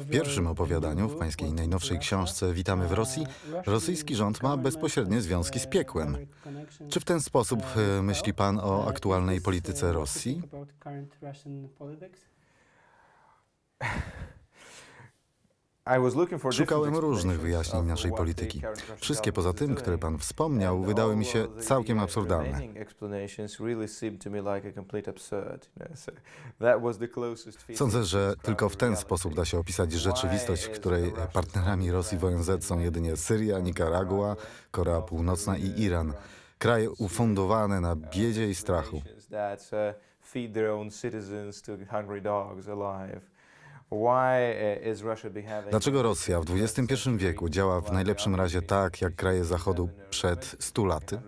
W pierwszym opowiadaniu, w pańskiej najnowszej książce Witamy w Rosji, rosyjski rząd ma bezpośrednie związki z piekłem. Czy w ten sposób e, myśli pan o aktualnej polityce Rosji? Szukałem różnych wyjaśnień naszej polityki. Wszystkie poza tym, które pan wspomniał, wydały mi się całkiem absurdalne. Sądzę, że tylko w ten sposób da się opisać rzeczywistość, w której partnerami Rosji w ONZ są jedynie Syria, Nikaragua, Korea Północna i Iran. Kraje ufundowane na biedzie i strachu. Dlaczego Rosja w XXI wieku działa w najlepszym razie tak, jak kraje Zachodu przed 100 laty?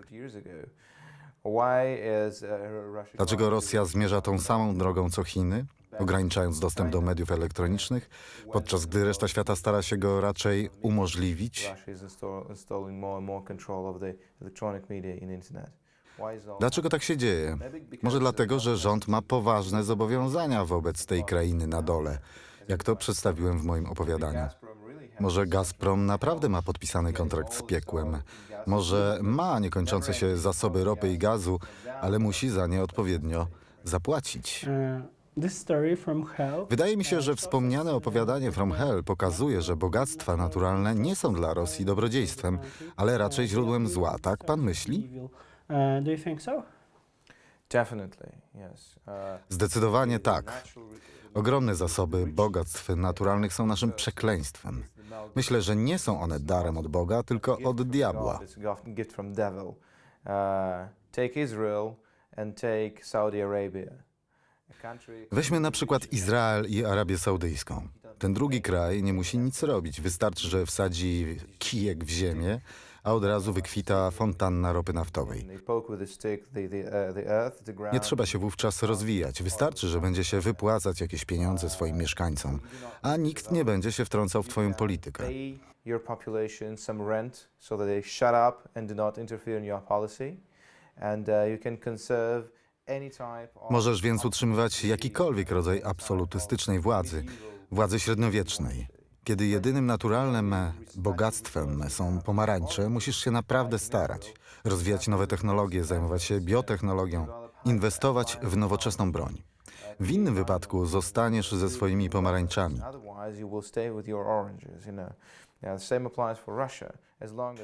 Dlaczego Rosja zmierza tą samą drogą co Chiny, ograniczając dostęp do mediów elektronicznych, podczas gdy reszta świata stara się go raczej umożliwić? Dlaczego tak się dzieje? Może dlatego, że rząd ma poważne zobowiązania wobec tej krainy na dole, jak to przedstawiłem w moim opowiadaniu. Może Gazprom naprawdę ma podpisany kontrakt z piekłem. Może ma niekończące się zasoby ropy i gazu, ale musi za nie odpowiednio zapłacić. Wydaje mi się, że wspomniane opowiadanie From Hell pokazuje, że bogactwa naturalne nie są dla Rosji dobrodziejstwem, ale raczej źródłem zła. Tak pan myśli? Uh, do you think so? Uh, Zdecydowanie tak. Ogromne zasoby bogactw naturalnych są naszym przekleństwem. Myślę, że nie są one darem od Boga, tylko od diabła. Uh, Weźmy na przykład Izrael i Arabię Saudyjską. Ten drugi kraj nie musi nic robić. Wystarczy, że wsadzi kijek w ziemię, a od razu wykwita fontanna ropy naftowej. Nie trzeba się wówczas rozwijać. Wystarczy, że będzie się wypłacać jakieś pieniądze swoim mieszkańcom, a nikt nie będzie się wtrącał w twoją politykę. Pay your population some rent so that they shut up and do not interfere in your policy. And uh, you can conserve Możesz więc utrzymywać jakikolwiek rodzaj absolutystycznej władzy, władzy średniowiecznej. Kiedy jedynym naturalnym bogactwem są pomarańcze, musisz się naprawdę starać, rozwijać nowe technologie, zajmować się biotechnologią, inwestować w nowoczesną broń. W innym wypadku zostaniesz ze swoimi pomarańczami.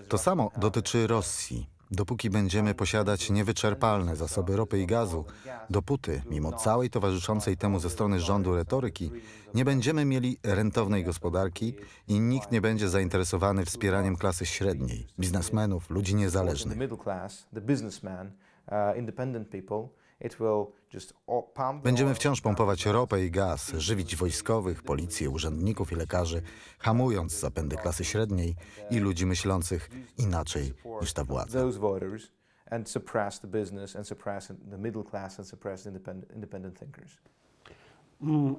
To samo dotyczy Rosji. Dopóki będziemy posiadać niewyczerpalne zasoby ropy i gazu, dopóty, mimo całej towarzyszącej temu ze strony rządu retoryki, nie będziemy mieli rentownej gospodarki i nikt nie będzie zainteresowany wspieraniem klasy średniej, biznesmenów, ludzi niezależnych. Będziemy wciąż pompować ropę i gaz, żywić wojskowych, policję, urzędników i lekarzy, hamując zapędy klasy średniej i ludzi myślących inaczej niż ta władza. Mm,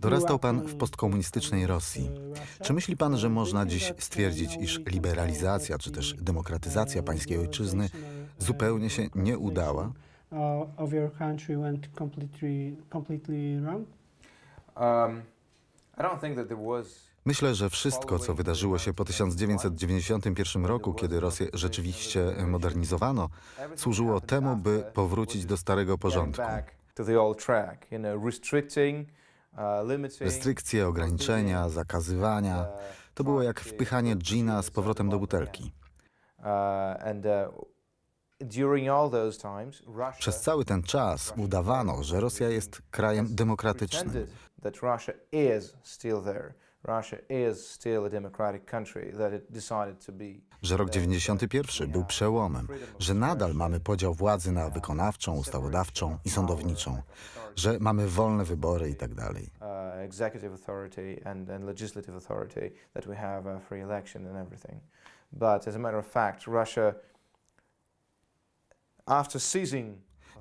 Dorastał pan w postkomunistycznej Rosji. Czy myśli pan, że można dziś stwierdzić, iż liberalizacja czy też demokratyzacja pańskiej ojczyzny zupełnie się nie udała? Uh, of your country went completely completely wrong? Um, I don't think that there was Myślę, że wszystko, co wydarzyło się po 1991 roku, kiedy Rosję rzeczywiście modernizowano, służyło temu, by powrócić do starego porządku. back to the old track, you know, restricting, uh. Restrykcje, ograniczenia, zakazywania to było jak wpychanie gina z powrotem do butelki. Przez cały ten czas udawano, że Rosja jest krajem demokratycznym. że rok 91 był przełomem, że nadal mamy podział władzy na wykonawczą, ustawodawczą i sądowniczą, że mamy wolne wybory i tak dalej. Uh, executive authority and, and legislative authority, that we have a free election and everything. But as a matter of fact, Russia,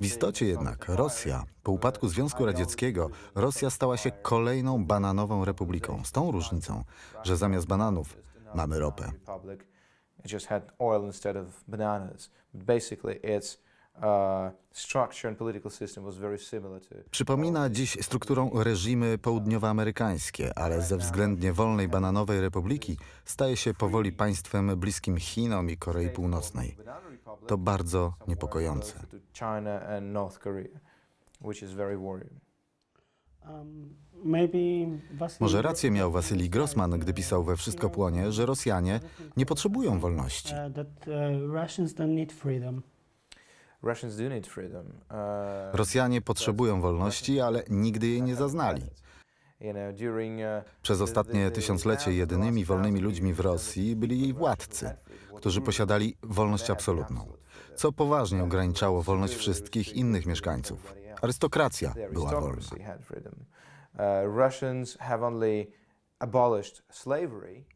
W istocie jednak Rosja, po upadku Związku Radzieckiego, Rosja stała się kolejną bananową republiką, z tą różnicą, że zamiast bananów mamy ropę. Uh. Przypomina dziś strukturą reżimy południowoamerykańskie, ale ze względnie wolnej bananowej republiki staje się powoli państwem bliskim Chinom i Korei Północnej. To bardzo niepokojące. Um, Może rację miał Wasyli Grossman, gdy pisał we Wszystko płonie, że Rosjanie nie potrzebują wolności. uh, uh. Uh, Rosjanie potrzebują wolności, ale nigdy jej nie zaznali. Uh, Przez ostatnie tysiąclecie jedynymi wolnymi ludźmi w Rosji byli jej władcy, którzy posiadali wolność absolutną, co poważnie ograniczało wolność wszystkich innych mieszkańców. Arystokracja była wolna.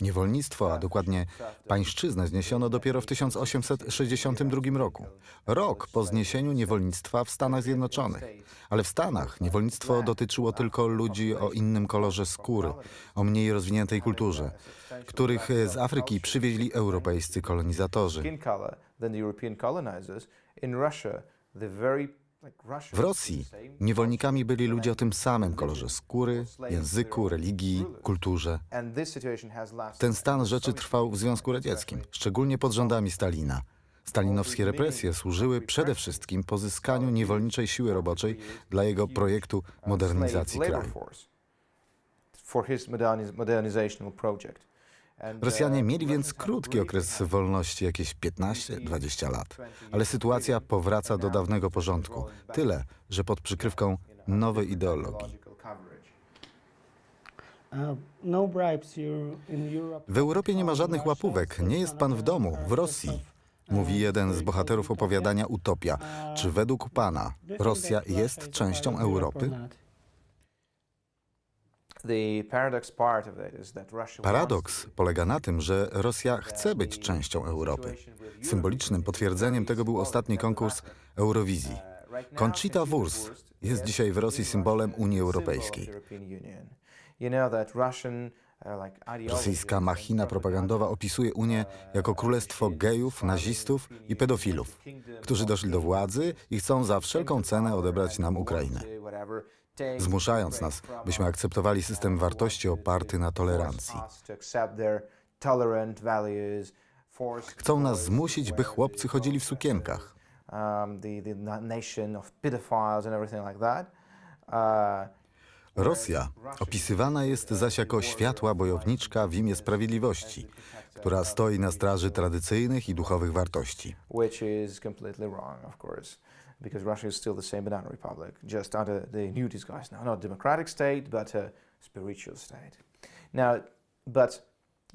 Niewolnictwo, a dokładnie pańszczyznę zniesiono dopiero w 1862 roku, rok po zniesieniu niewolnictwa w Stanach Zjednoczonych. Ale w Stanach niewolnictwo dotyczyło tylko ludzi o innym kolorze skóry, o mniej rozwiniętej kulturze, których z Afryki przywieźli europejscy kolonizatorzy. W Rosji niewolnikami byli ludzie o tym samym kolorze skóry, języku, religii, kulturze. Ten stan rzeczy trwał w Związku Radzieckim, szczególnie pod rządami Stalina. Stalinowskie represje służyły przede wszystkim pozyskaniu niewolniczej siły roboczej dla jego projektu modernizacji kraju. Rosjanie mieli więc krótki okres wolności, jakieś 15-20 lat. Ale sytuacja powraca do dawnego porządku. Tyle, że pod przykrywką nowej ideologii. no. W Europie nie ma żadnych łapówek. Nie jest pan w domu, w Rosji. Mówi jeden z bohaterów opowiadania Utopia. Czy według pana Rosja jest częścią Europy? The paradox part of it is that Russia Paradoks polega na tym, że Rosja chce być częścią Europy. Symbolicznym potwierdzeniem tego był ostatni konkurs Eurowizji. Conchita Wurst jest dzisiaj w Rosji symbolem Unii Europejskiej. Rosyjska machina propagandowa opisuje Unię jako królestwo gejów, nazistów i pedofilów, którzy doszli do władzy i chcą za wszelką cenę odebrać nam Ukrainę, zmuszając nas, byśmy akceptowali system wartości oparty na tolerancji. Chcą nas zmusić, by chłopcy chodzili w sukienkach. um. Uh, Rosja opisywana jest zaś jako światła bojowniczka w imię sprawiedliwości, która stoi na straży tradycyjnych i duchowych wartości. Because Russia is still the same banana republic, just under the new disguise now. Not democratic state, but a spiritual state. Now, but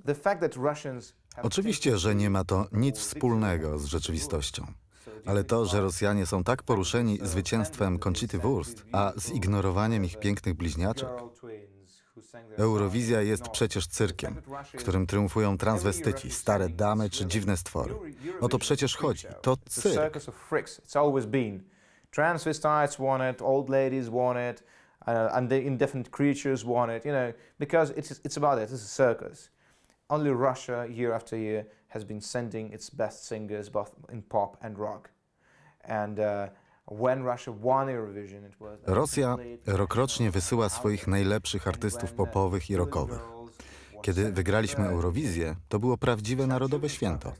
the fact that Russians Oczywiście, że nie ma to nic wspólnego z rzeczywistością. Ale to, że Rosjanie są tak poruszeni zwycięstwem Conchity Wurst, a zignorowaniem ich pięknych bliźniaczek, Eurowizja jest przecież cyrkiem, w którym triumfują transwestyci, stare damy czy dziwne stwory. O to przecież chodzi. To cyrk. Transvestites want it, old ladies want it, uh, and the indefinite creatures want it, you know, because it's, it's about it. It's a circus. Only Russia, year after year, has been sending its best singers, both in pop and rock. And uh, Rosja rokrocznie wysyła swoich najlepszych artystów popowych i rockowych. Kiedy wygraliśmy Eurowizję, to było prawdziwe narodowe święto.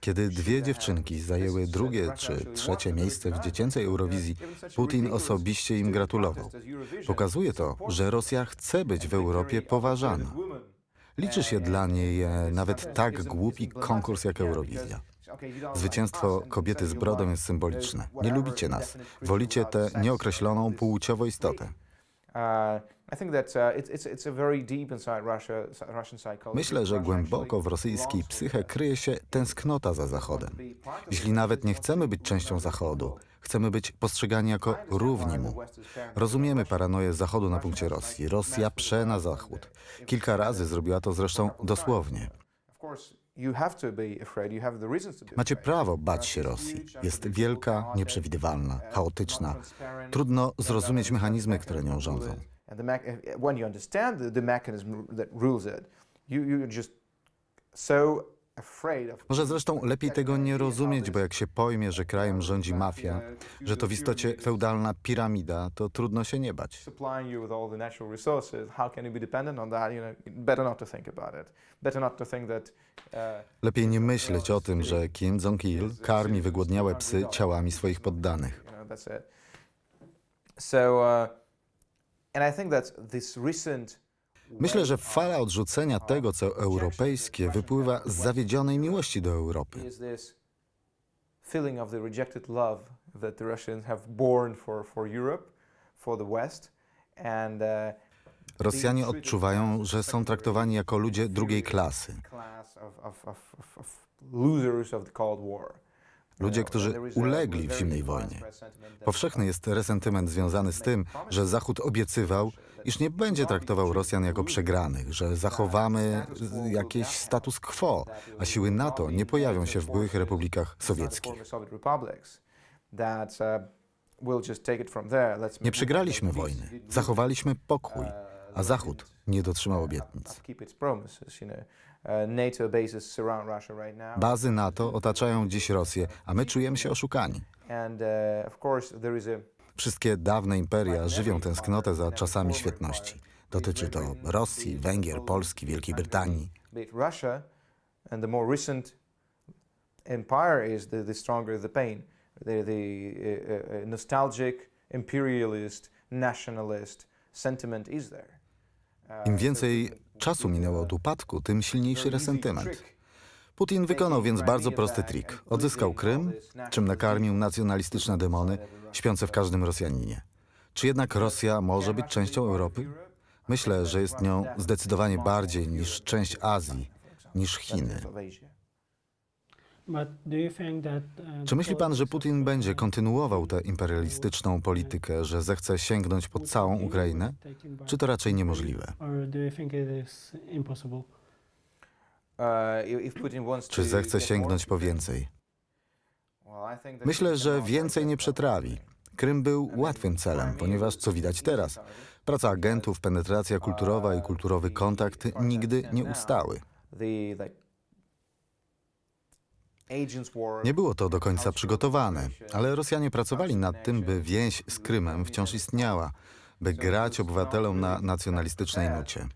Kiedy dwie dziewczynki zajęły drugie czy trzecie miejsce w dziecięcej Eurowizji, Putin osobiście im gratulował. Pokazuje to, że Rosja chce być w Europie poważana. Liczy się dla niej e, nawet tak głupi konkurs jak Eurowizja. Zwycięstwo kobiety z brodą jest symboliczne. Nie lubicie nas. Wolicie tę nieokreśloną płciowo istotę. Myślę, że głęboko w rosyjskiej psyche kryje się tęsknota za Zachodem. Jeśli nawet nie chcemy być częścią Zachodu, chcemy być postrzegani jako równi mu. Rozumiemy paranoję Zachodu na punkcie Rosji. Rosja prze na Zachód. Kilka razy zrobiła to zresztą dosłownie. Macie prawo bać się Rosji. Jest wielka, nieprzewidywalna, chaotyczna. Trudno zrozumieć mechanizmy, które nią rządzą. So Może zresztą lepiej tego nie rozumieć, bo jak się pojmie, że krajem rządzi mafia, że to w istocie feudalna piramida, to trudno się nie bać. Uh, Lepiej nie myśleć o tym, że Kim Jong-il karmi wygłodniałe psy ciałami swoich poddanych. So, uh, and I think that this recent. Myślę, że fala odrzucenia tego, co europejskie, wypływa z zawiedzionej miłości do Europy. is this feeling of the rejected love that the Russians have borne for, for Europe, for the West, and uh, Rosjanie odczuwają, że są traktowani jako ludzie drugiej klasy. Ludzie, którzy ulegli w zimnej wojnie. Powszechny jest resentyment związany z tym, że Zachód obiecywał, iż nie będzie traktował Rosjan jako przegranych, że zachowamy jakiś status quo, a siły NATO nie pojawią się w byłych republikach sowieckich. Nie przegraliśmy wojny, zachowaliśmy pokój, a Zachód nie dotrzymał obietnic. Bazy NATO otaczają dziś Rosję, a my czujemy się oszukani. Wszystkie dawne imperia żywią tęsknotę za czasami świetności. Dotyczy to Rosji, Węgier, Polski, Wielkiej Brytanii. be it Russia, and the more recent empire is, the, the stronger the pain. The, the uh, uh, nostalgic, imperialist, nationalist sentiment is there. Uh, Im więcej czasu minęło od upadku, tym silniejszy resentyment. Putin wykonał więc bardzo prosty trik. Odzyskał Krym, czym nakarmił nacjonalistyczne demony śpiące w każdym Rosjaninie. Czy jednak Rosja może być częścią Europy? Myślę, że jest nią zdecydowanie bardziej niż część Azji, niż Chiny. Czy myśli pan, że Putin będzie kontynuował tę imperialistyczną politykę, że zechce sięgnąć po całą Ukrainę? Czy to raczej niemożliwe? Czy zechce sięgnąć po więcej? well, I think that Myślę, że więcej nie przetrawi. Krym był łatwym celem, ponieważ co widać teraz, praca agentów, penetracja kulturowa i kulturowy kontakt nigdy nie ustały. Nie było to do końca przygotowane, ale Rosjanie pracowali nad tym, by więź z Krymem wciąż istniała, by grać obywatelom na nacjonalistycznej nucie.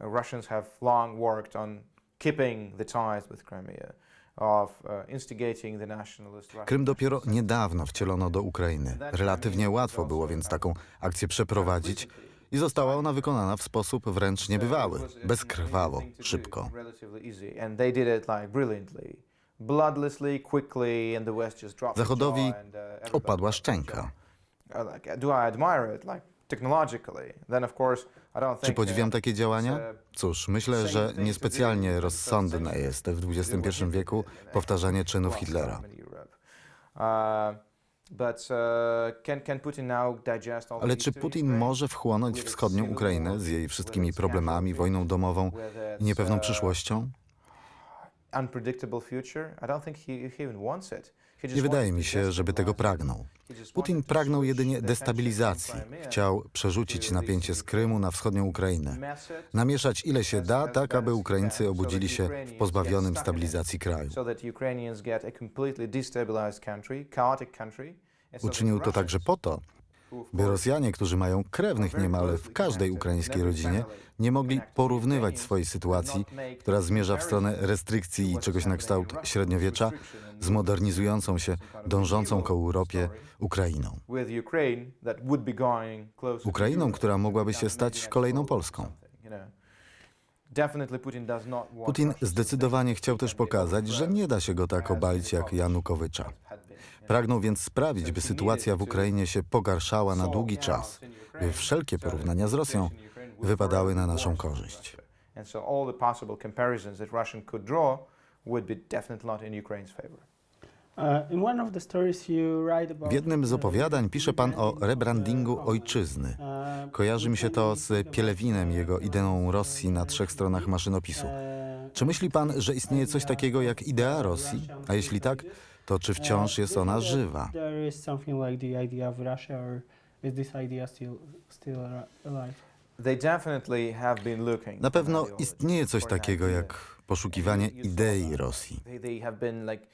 Russians have long worked on keeping the ties with Crimea, Russian Krym dopiero niedawno wcielono do Ukrainy. Relatywnie łatwo było więc taką akcję przeprowadzić i została ona wykonana w sposób wręcz niebywały, bezkrwawo, szybko. Zachodowi uh, Opadła szczęka. do I admire it? Like technologically? Then of course. Czy podziwiam uh, takie działania? uh, Cóż, myślę, że niespecjalnie rozsądne jest w XXI wieku powtarzanie czynów Hitlera. Ale czy Putin może wchłonąć wschodnią Ukrainę z jej wszystkimi problemami, wojną domową i niepewną przyszłością? Nie wydaje mi się, żeby tego pragnął. Putin pragnął jedynie destabilizacji. Chciał przerzucić napięcie z Krymu na wschodnią Ukrainę. Namieszać ile się da, tak aby Ukraińcy obudzili się w pozbawionym stabilizacji kraju. Uczynił to także po to, by Rosjanie, którzy mają krewnych niemal w każdej ukraińskiej rodzinie, nie mogli porównywać swojej sytuacji, która zmierza w stronę restrykcji i czegoś na kształt średniowiecza, z modernizującą się, dążącą ku Europie Ukrainą. Ukrainą, która mogłaby się stać kolejną Polską. Putin zdecydowanie chciał też pokazać, że nie da się go tak obalić jak Janukowycza. Pragnął więc sprawić, by sytuacja w Ukrainie się pogarszała na długi czas, by wszelkie porównania z Rosją wypadały na naszą korzyść. And so all the possible comparisons that Russian could draw would be definitely not in Ukraine's favor. W jednym z uh, opowiadań pisze pan o rebrandingu ojczyzny. uh, Kojarzy mi się to z Pielewinem, jego ideą Rosji na trzech stronach maszynopisu. uh, Czy myśli pan, że istnieje coś takiego jak idea Rosji? A jeśli tak, to czy wciąż jest ona żywa? Na pewno istnieje coś takiego jak poszukiwanie idei Rosji. They, they have been like strained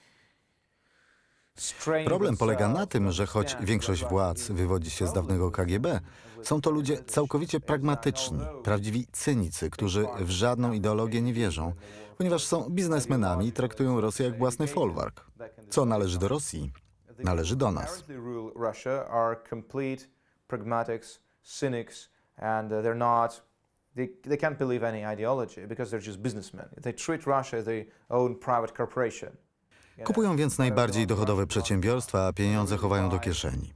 Problem polega na tym, że choć większość władz wywodzi się z dawnego KGB, są to ludzie całkowicie pragmatyczni, prawdziwi cynicy, którzy w żadną ideologię nie wierzą, ponieważ są biznesmenami i traktują Rosję jak własny folwark. Co należy do Rosji, należy do nas. and uh, they're not. They, they can't believe any ideology because they're just businessmen. They treat Russia as their own private corporation. Kupują więc najbardziej dochodowe przedsiębiorstwa, a pieniądze chowają do kieszeni.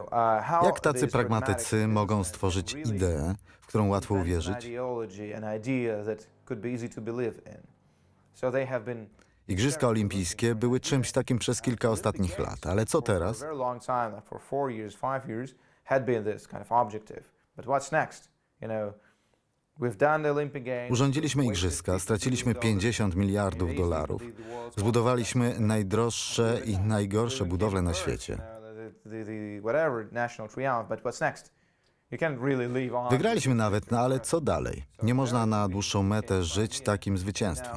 uh, Jak tacy pragmatycy mogą stworzyć ideę, w którą łatwo uwierzyć? Igrzyska olimpijskie były czymś takim przez kilka ostatnich lat, ale co teraz? Urządziliśmy igrzyska, 50 straciliśmy million dollars, 50 miliardów dolarów. Zbudowaliśmy najdroższe i najgorsze budowle na świecie. Wygraliśmy nawet, no ale co dalej? Nie można na dłuższą metę żyć takim zwycięstwem.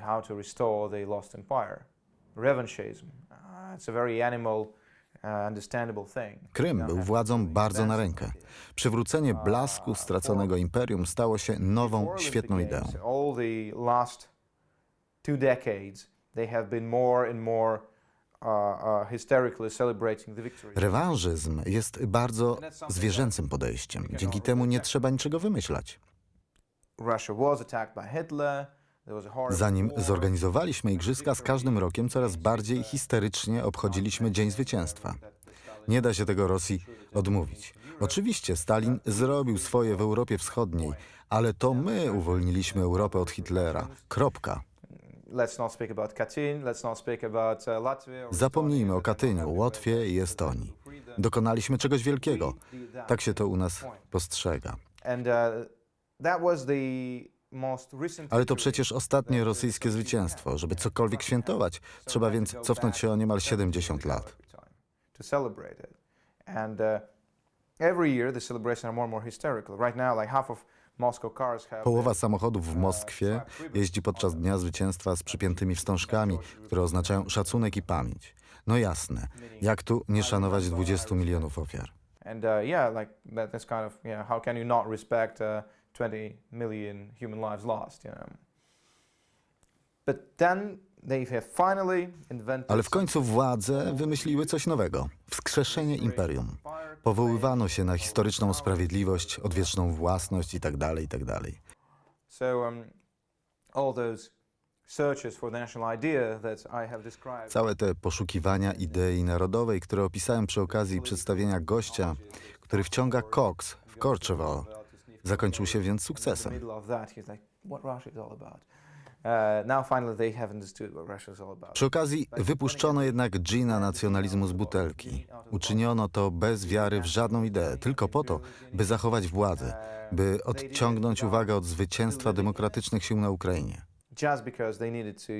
How to restore the lost empire. Revanchism. Uh, it's a very animal. Krym był władzą bardzo na rękę. Przywrócenie blasku straconego imperium stało się nową, świetną ideą. Uh, uh. Rewanżyzm jest bardzo zwierzęcym podejściem. Dzięki temu nie trzeba niczego wymyślać. Russia was attacked by Hitler. Zanim zorganizowaliśmy igrzyska, z każdym rokiem coraz bardziej histerycznie obchodziliśmy Dzień Zwycięstwa. Nie da się tego Rosji odmówić. Oczywiście Stalin zrobił swoje w Europie Wschodniej, ale to my uwolniliśmy Europę od Hitlera. Kropka. Uh, Zapomnijmy o. Katyniu, Łotwie i Estonii. Dokonaliśmy czegoś wielkiego. Tak się to u nas postrzega. Uh, Ale to przecież ostatnie rosyjskie zwycięstwo. Żeby cokolwiek świętować, trzeba więc cofnąć się o niemal 70 lat. uh, Połowa samochodów w Moskwie jeździ podczas Dnia Zwycięstwa z przypiętymi wstążkami, które oznaczają szacunek i pamięć. No jasne, jak tu nie szanować 20 milionów ofiar? And uh, yeah, like that, that's kind of yeah. How can you not respect uh, 20 million human lives lost? You know. But then they have finally invented. Ale w końcu władze wymyśliły coś nowego wskrzeszenie imperium. Powoływano się na historyczną sprawiedliwość, odwieczną własność itd. itd. So um, all those searches for the national idea that I have described. Całe te poszukiwania idei narodowej, które opisałem przy okazji przedstawienia gościa, który wciąga koks w Korczewo, zakończył się więc sukcesem. Uh. Przy okazji wypuszczono jednak dżina nacjonalizmu z butelki. Uczyniono to bez wiary w żadną ideę, tylko po to, by zachować władzę, by odciągnąć uwagę od zwycięstwa demokratycznych sił na Ukrainie. Just because they needed to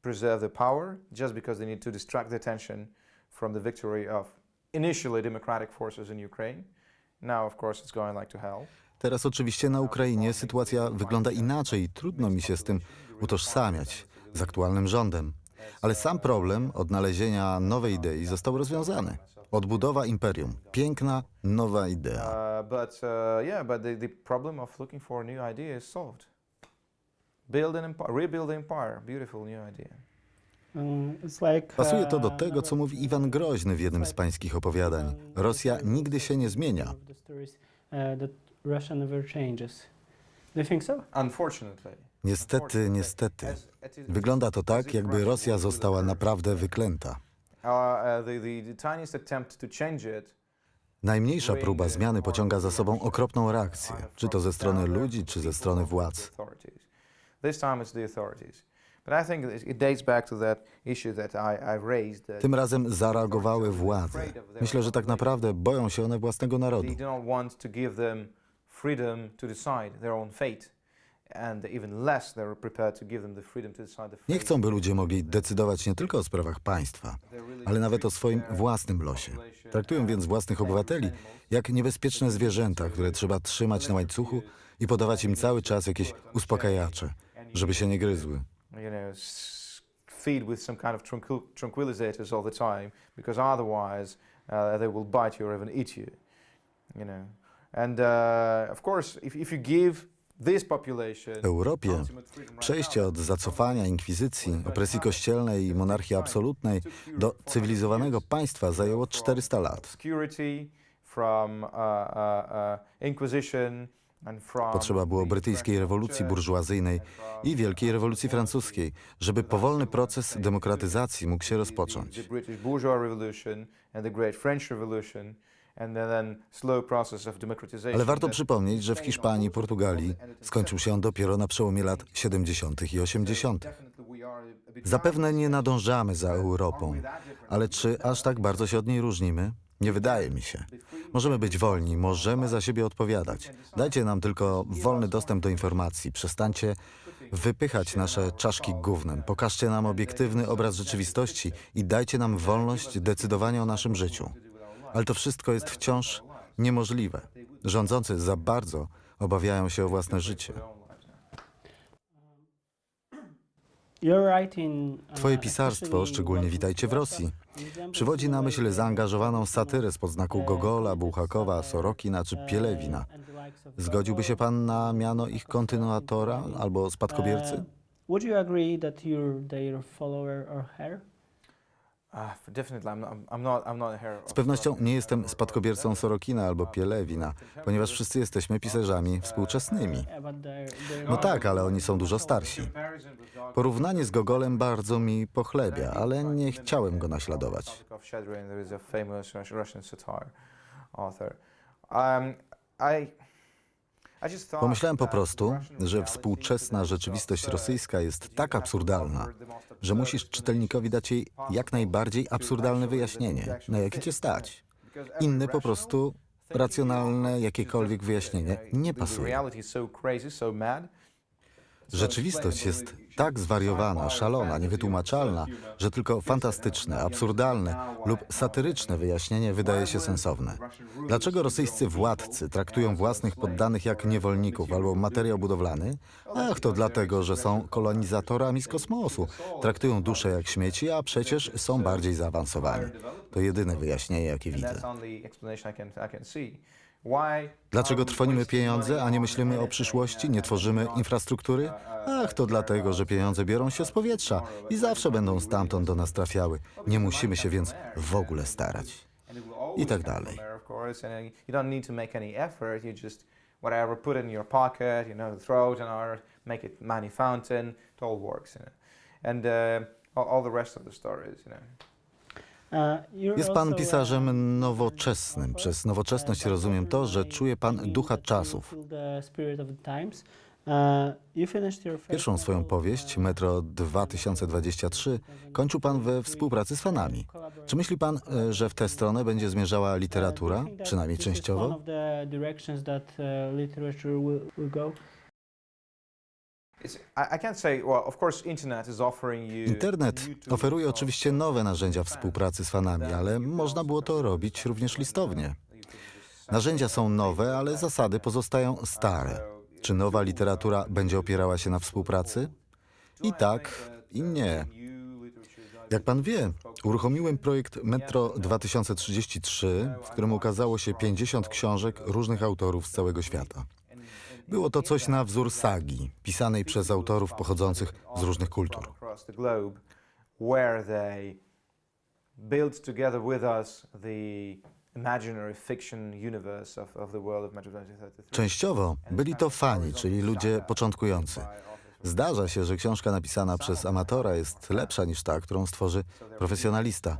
preserve the power, just because they need to distract the attention from the victory of initially democratic forces in Ukraine. Now, of course, it's going like to hell. Teraz oczywiście na Ukrainie sytuacja wygląda inaczej i trudno mi się z tym utożsamiać, z aktualnym rządem. Ale sam problem odnalezienia nowej idei został rozwiązany. Odbudowa imperium. Piękna, nowa idea. Uh, but uh, yeah, but the, the problem of looking for a new idea is solved. Build an empire, rebuild the empire. Beautiful new idea. Um, it's like, Pasuje to do uh, tego, co mówi Iwan Groźny w jednym z pańskich opowiadań. Rosja nigdy się nie zmienia. Russia never changes. Do you think so? Unfortunately. Niestety, niestety. Wygląda to tak, jakby Rosja została naprawdę wyklęta. The, the, the tiniest attempt to change it Najmniejsza próba zmiany pociąga za sobą okropną reakcję, czy to ze strony ludzi, czy ze strony władz. This time it's the authorities. But I think it- it dates back to that issue that I, I raised. That Tym razem zareagowały władze. Myślę, że tak naprawdę boją się one własnego narodu. Freedom to decide their own fate. Nie chcą, by ludzie mogli decydować nie tylko o sprawach państwa, ale nawet o swoim własnym losie. Traktują więc własnych obywateli jak niebezpieczne zwierzęta, które trzeba trzymać na łańcuchu i podawać im cały czas jakieś uspokajacze, żeby się nie gryzły. you know, s- feed with some kind of tranquil- tranquilizators all the time, because otherwise uh, they will bite you or even eat you. You know, and of course, if, if you give this population W Europie przejście od zacofania inkwizycji, opresji kościelnej i monarchii absolutnej do cywilizowanego państwa zajęło 400 lat. uh, uh, uh, Potrzeba było brytyjskiej rewolucji burżuazyjnej i wielkiej rewolucji francuskiej, żeby powolny proces demokratyzacji mógł się rozpocząć. Ale warto przypomnieć, że w Hiszpanii i Portugalii skończył się on dopiero na przełomie lat 70. i 80. Zapewne nie nadążamy za Europą, ale czy aż tak bardzo się od niej różnimy? Nie wydaje mi się. Możemy być wolni, możemy za siebie odpowiadać. Dajcie nam tylko wolny dostęp do informacji. Przestańcie wypychać nasze czaszki gównem. Pokażcie nam obiektywny obraz rzeczywistości i dajcie nam wolność decydowania o naszym życiu. Ale to wszystko jest wciąż niemożliwe. Rządzący za bardzo obawiają się o własne życie. Uh, Twoje pisarstwo, szczególnie Witajcie w Rosji, przywodzi na myśl zaangażowaną satyrę spod znaku Gogola, Bułhakowa, Sorokina czy uh, Pielewina. Zgodziłby się pan na miano ich kontynuatora albo spadkobiercy? Uh, would you agree that you're their follower or? Z pewnością nie jestem spadkobiercą Sorokina albo Pielewina, ponieważ wszyscy jesteśmy pisarzami współczesnymi. No tak, ale oni są dużo starsi. Porównanie z Gogolem bardzo mi pochlebia, ale nie chciałem go naśladować. Um, I, Pomyślałem po prostu, że współczesna is rzeczywistość rosyjska jest tak absurdalna, że musisz czytelnikowi dać jej jak najbardziej absurdalne wyjaśnienie, na jakie cię stać. Inne po prostu racjonalne jakiekolwiek wyjaśnienie nie pasuje. reality is so crazy, so mad. Rzeczywistość jest tak zwariowana, szalona, niewytłumaczalna, że tylko fantastyczne, absurdalne lub satyryczne wyjaśnienie wydaje się sensowne. Dlaczego rosyjscy władcy traktują własnych poddanych jak niewolników albo materiał budowlany? Ach, to dlatego, że są kolonizatorami z kosmosu. Traktują dusze jak śmieci, a przecież są bardziej zaawansowani. To jedyne wyjaśnienie, jakie widzę. Dlaczego trwonimy pieniądze, a nie myślimy o przyszłości, nie tworzymy infrastruktury? Ach, to dlatego, że pieniądze biorą się z powietrza i zawsze będą stamtąd do nas trafiały. Nie musimy się więc w ogóle starać. I tak dalej. whatever, put in your pocket, you know, throw it in our, make it money fountain. It all works, you know. And uh, all the rest of the stories, you know. Jest pan pisarzem nowoczesnym. Przez nowoczesność rozumiem to, że czuje pan ducha czasów. Pierwszą swoją powieść, Metro 2023, kończył pan we współpracy z fanami. Czy myśli pan, e, że w tę stronę będzie zmierzała literatura, przynajmniej częściowo? Internet oferuje of, oczywiście nowe narzędzia współpracy z fanami, ale można było to robić również listownie. Narzędzia są nowe, ale zasady pozostają stare. Czy nowa literatura będzie opierała się na współpracy? I tak, i nie. Jak pan wie, uruchomiłem projekt Metro 2033, w którym ukazało się 50 książek różnych autorów z całego świata. Było to coś na wzór sagi, pisanej przez autorów pochodzących z różnych kultur. across the globe, where they build together with us the imaginary fiction universe of, of the world of Metro 2033. Częściowo byli to fani, czyli ludzie początkujący. Zdarza się, że książka napisana przez amatora jest lepsza niż ta, którą stworzy profesjonalista.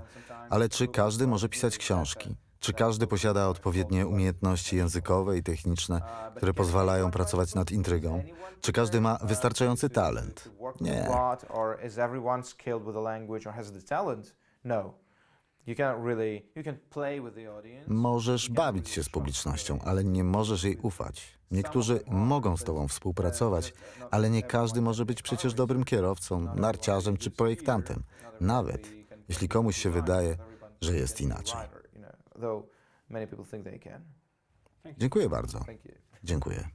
Ale czy każdy może pisać książki? Czy każdy posiada odpowiednie umiejętności językowe i techniczne, które pozwalają pracować nad intrygą? Czy każdy ma wystarczający talent? Nie. No. Możesz bawić się z publicznością, ale nie możesz jej ufać. Niektórzy mogą z tobą współpracować, ale nie każdy może być przecież dobrym kierowcą, narciarzem czy projektantem, nawet jeśli komuś się wydaje, że jest inaczej. Though many people think they can. Dziękuję bardzo. Dziękuję.